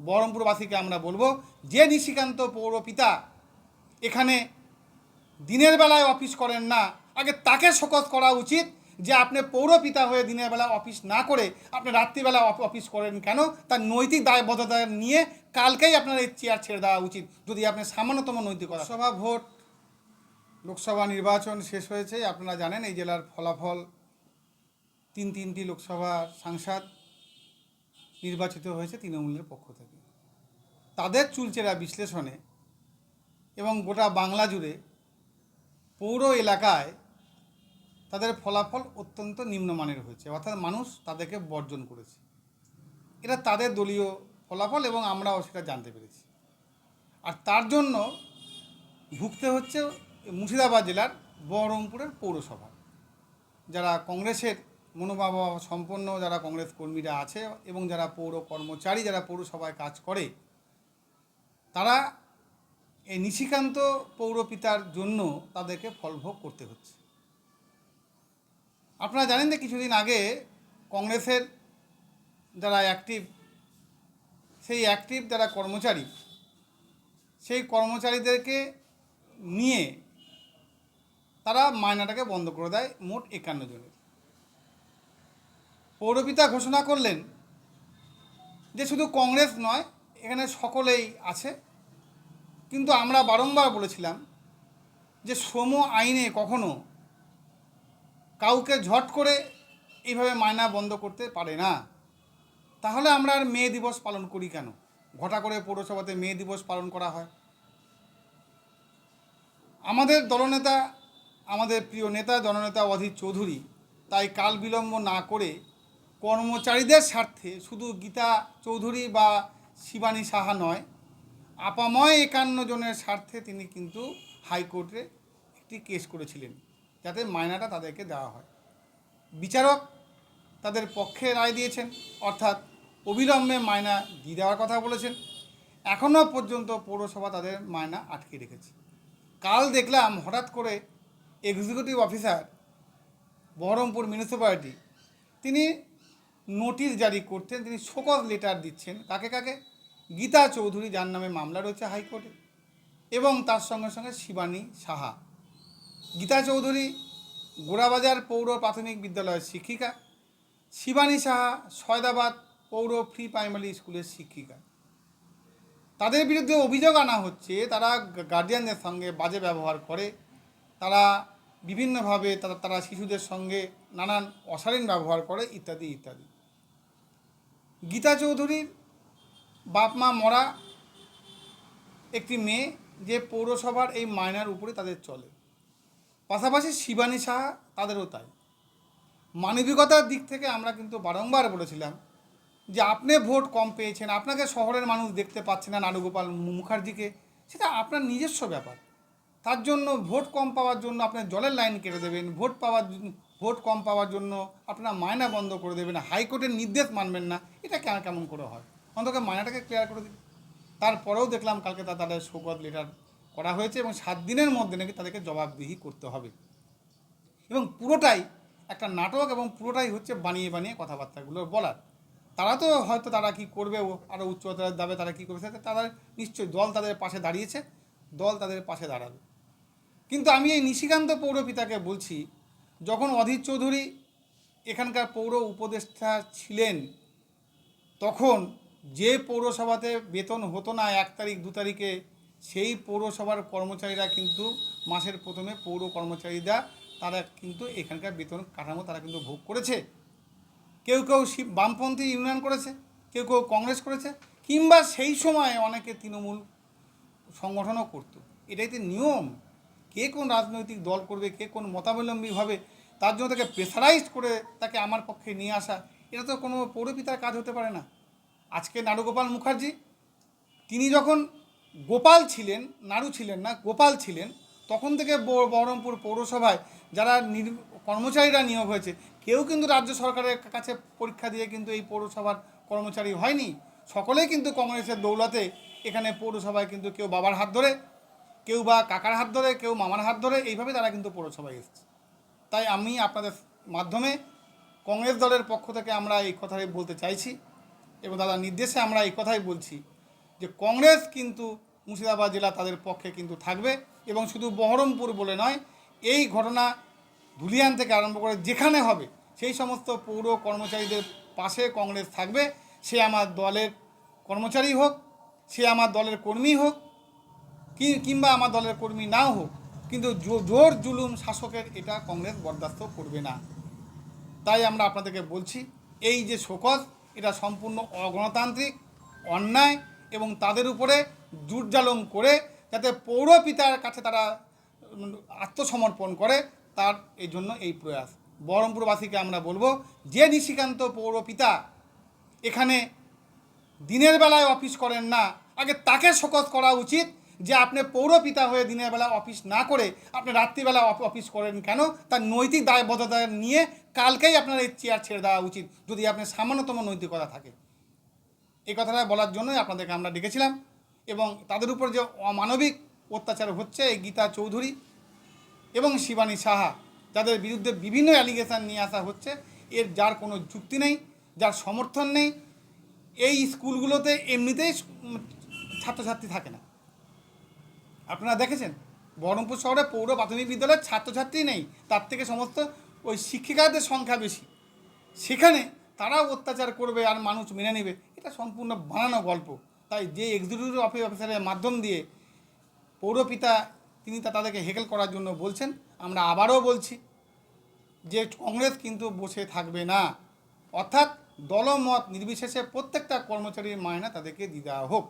বহরমপুরবাসীকে আমরা বলব, যে নিশিকান্ত পৌরপিতা এখানে দিনের বেলায় অফিস করেন না, আগে তাকে শোকজ করা উচিত যে আপনি পৌরপিতা হয়ে দিনের বেলা অফিস না করে আপনি রাত্রিবেলা অফ- অফিস করেন কেন? তার নৈতিক দায়বদ্ধতা নিয়ে কালকেই আপনার এই চেয়ার ছেড়ে দেওয়া উচিত। যদি আপনি সামান্যতম নৈতিকতা সভা ভোট, লোকসভা নির্বাচন শেষ হয়েছে, আপনারা জানেন এই জেলার ফলাফল। তিন তিনটি লোকসভা সাংসদ নির্বাচিত হয়েছে তৃণমূলের পক্ষ থেকে। তাদের চুলচেরা বিশ্লেষণে এবং গোটা বাংলা জুড়ে পৌর এলাকায় তাদের ফলাফল অত্যন্ত নিম্নমানের হয়েছে। অর্থাৎ মানুষ তাদেরকে বর্জন করেছে। এটা তাদের দলীয় ফলাফল এবং আমরাও সেটা জানতে পেরেছি। আর তার জন্য ভুগতে হচ্ছে মুর্শিদাবাদ জেলার বহরমপুরের পৌরসভা। যারা কংগ্রেসের মনোভাব সম্পন্ন যারা কংগ্রেস কর্মীরা আছে এবং যারা পৌর কর্মচারী, যারা পৌরসভায় কাজ করে, তারা এই নিশিকান্ত পৌরপিতার জন্য তাদেরকে ফলভোগ করতে হচ্ছে। আপনারা জানেন যে কিছুদিন আগে কংগ্রেসের যারা অ্যাক্টিভ সেই অ্যাক্টিভ যারা কর্মচারী, সেই কর্মচারীদেরকে নিয়ে তারা মায়নাটাকে বন্ধ করে দেয় মোট একান্ন জনের। পৌরপিতা ঘোষণা করলেন যে শুধু কংগ্রেস নয়, এখানে সকলেই আছে। কিন্তু আমরা বারংবার বলেছিলাম যে শ্রম আইনে কখনো কাউকে ঝট করে এইভাবে মায়না বন্ধ করতে পারে না। তাহলে আমরা আর মে দিবস পালন করি কেন? ঘটা করে পৌরসভাতে মে দিবস পালন করা হয়। আমাদের দলনেতা, আমাদের প্রিয় নেতা জননেতা অধীর চৌধুরী তাই কাল বিলম্ব না করে কর্মচারীদের স্বার্থে শুধু গীতা চৌধুরী বা শিবানী সাহা নয়, আপাময় একান্ন জনের স্বার্থে তিনি কিন্তু হাইকোর্টে একটি কেস করেছিলেন, যাতে মায়নাটা তাদেরকে দেওয়া হয়। বিচারক তাদের পক্ষে রায় দিয়েছেন, অর্থাৎ অবিলম্বে মায়না দিয়ে দেওয়ার কথা বলেছেন। এখনও পর্যন্ত পৌরসভা তাদের মায়না আটকে রেখেছে। কাল দেখলাম হঠাৎ করে এক্সিকিউটিভ অফিসার বহরমপুর মিউনিসিপ্যালিটি তিনি নোটিশ জারি করছেন তিনি শোকজ লেটার দিচ্ছেন। কাকে কাকে? গীতা চৌধুরী, যার নামে মামলা রয়েছে হাইকোর্টে, এবং তার সঙ্গে সঙ্গে শিবানী সাহা। গীতা চৌধুরী গোড়াবাজার পৌর প্রাথমিক বিদ্যালয়ের শিক্ষিকা। শিবানী সাহা সয়দাবাদ পৌর ফ্রি প্রাইমারি স্কুলের শিক্ষিকা। তাদের বিরুদ্ধে অভিযোগ আনা হচ্ছে, তারা গার্জিয়ানদের সঙ্গে বাজে ব্যবহার করে। তারা বিভিন্নভাবে তারা শিশুদের সঙ্গে নানান অশালীন ব্যবহার করে, ইত্যাদি ইত্যাদি। গীতা চৌধুরীর বাপ মা মরা একটি মেয়ে যে পৌরসভার এই মায়নার উপরে তাদের চলে। পাশাপাশি শিবানী সাহা তাদেরও তাই। মানবিকতার দিক থেকে আমরা কিন্তু বারংবার বলেছিলাম যে আপনি ভোট কম পেয়েছেন, আপনাকে শহরের মানুষ দেখতে পাচ্ছে না নারুগোপাল মুখার্জিকে, সেটা আপনার নিজস্ব ব্যাপার। তার জন্য ভোট কম পাওয়ার জন্য আপনার জলের লাইন কেটে দেবেন, ভোট পাওয়ার ভোট কম পাওয়ার জন্য আপনার মায়না বন্ধ করে দেবেন, হাইকোর্টের নির্দেশ মানবেন না, এটা কেন কেমন করে হয়? অন্তত মায়নাটাকে ক্লিয়ার করে দিন। তারপরেও দেখলাম কালকে তা, তাদের শোকজ লেটার করা হয়েছে এবং সাত দিনের মধ্যে নাকি তাদেরকে জবাবদিহি করতে হবে। এবং পুরোটাই একটা নাটক এবং পুরোটাই হচ্ছে বানিয়ে বানিয়ে কথাবার্তাগুলো বলার। তারা তো হয়তো তারা কি করবে, ও আরও উচ্চতার দাবে তারা কী করবে তারা নিশ্চয়ই দল তাদের পাশে দাঁড়িয়েছে, দল তাদের পাশে দাঁড়াবে। কিন্তু আমি এই নিশিকান্ত পৌরপিতাকে বলছি, যখন অধীর চৌধুরী এখানকার পৌর উপদেষ্টা ছিলেন, তখন যে পৌরসভাতে বেতন হতো না এক তারিখ, দু তারিখে, সেই পৌরসভার কর্মচারীরা কিন্তু মাসের প্রথমে পৌর কর্মচারীরা, তারা কিন্তু এখানকার বেতন কাঠামো তারা কিন্তু ভোগ করেছে। কেউ কেউ বামপন্থী ইউনিয়ন করেছে, কেউ কেউ কংগ্রেস করেছে, কিংবা সেই সময় অনেকে তৃণমূল সংগঠনও করতো। এটাই তো নিয়ম। কে কোন রাজনৈতিক দল করবে, কে কোন মতাবলম্বী হবে, তার জন্য তাকে প্রেসারাইজ করে তাকে আমার পক্ষে নিয়ে আসা, এটা তো কোনো পৌরপিতার কাজ হতে পারে না। আজকে নারুগোপাল মুখার্জি, তিনি যখন গোপাল ছিলেন নাড়ু ছিলেন না, গোপাল ছিলেন, তখন থেকে বহরমপুর পৌরসভায় যারা কর্মচারীরা নিয়োগ হয়েছে, কেউ কিন্তু রাজ্য সরকারের কাছে পরীক্ষা দিয়ে কিন্তু এই পৌরসভার কর্মচারী হয়নি। সকলেই কিন্তু কংগ্রেসের দৌলতে এখানে পৌরসভায় কিন্তু কেউ বাবার হাত ধরে কেউ বা কাকার হাত ধরে, কেউ মামার হাত ধরে, এইভাবে তারা কিন্তু পৌরসভায় এসছে। তাই আমি আপনাদের মাধ্যমে কংগ্রেস দলের পক্ষ থেকে আমরা এই কথাই বলতে চাইছি এবং দাদার নির্দেশে আমরা এই কথাই বলছি যে কংগ্রেস কিন্তু মুর্শিদাবাদ জেলা তাদের পক্ষে কিন্তু থাকবে এবং শুধু বহরমপুর বলে নয়, এই ঘটনা ধুলিয়ান থেকে আরম্ভ করে যেখানে হবে, সেই সমস্ত পৌর কর্মচারীদের পাশে কংগ্রেস থাকবে। সে আমার দলের কর্মচারী হোক, সে আমার দলের কর্মী হোক কি, কিংবা আমার দলের কর্মী নাও হোক, কিন্তু জোর জুলুম শাসকের এটা কংগ্রেস বরদাস্ত করবে না। তাই আমরা আপনাদেরকে বলছি, এই যে শোকজ, এটা সম্পূর্ণ অগণতান্ত্রিক, অন্যায়, এবং তাদের উপরে জুটজালম করে যাতে পৌর পিতার কাছে তারা আত্মসমর্পণ করে, তার এই জন্য এই প্রয়াস। বহরমপুরবাসীকে আমরা বলব, যে নিশিকান্ত পৌর পিতা এখানে দিনের বেলায় অফিস করেন না, আগে তাকে শোকজ করা উচিত যে আপনি পৌরপিতা হয়ে দিনের বেলা অফিস না করে আপনি রাত্রিবেলা অফ- অফিস করেন কেন? তার নৈতিক দায়বদ্ধতা নিয়ে কালকেই আপনার এই চেয়ার ছেড়ে দেওয়া উচিত, যদি আপনার সামান্যতম নৈতিকতা থাকে। এই কথাটা বলার জন্যই আপনাদেরকে আমরা ডেকেছিলাম এবং তাদের উপর যে অমানবিক অত্যাচার হচ্ছে এই গীতা চৌধুরী এবং শিবানী সাহা, যাদের বিরুদ্ধে বিভিন্ন অ্যালিগেশন নিয়ে আসা হচ্ছে, এর যার কোনো যুক্তি নেই, যার সমর্থন নেই, এই স্কুলগুলোতে এমনিতেই ছাত্রছাত্রী থাকে না। আপনারা দেখেছেন? বহরমপুর শহরে পৌর প্রাথমিক বিদ্যালয়ের ছাত্রছাত্রী নেই, তার থেকে সমস্ত ওই শিক্ষিকাদের সংখ্যা বেশি। সেখানে তারাও অত্যাচার করবে আর মানুষ মেনে নেবে। এটা সম্পূর্ণ বানানো গল্প। তাই যে এক্সিকিউটিভ অফিস অফিসারের মাধ্যম দিয়ে পৌরপিতা তিনি তা তাদেরকে হেকেল করার জন্য বলছেন, আমরা আবারও বলছি যে কংগ্রেস কিন্তু বসে থাকবে না। অর্থাৎ দলমত নির্বিশেষে প্রত্যেকটা কর্মচারীর মায়না তাদেরকে দিয়ে দেওয়া হোক।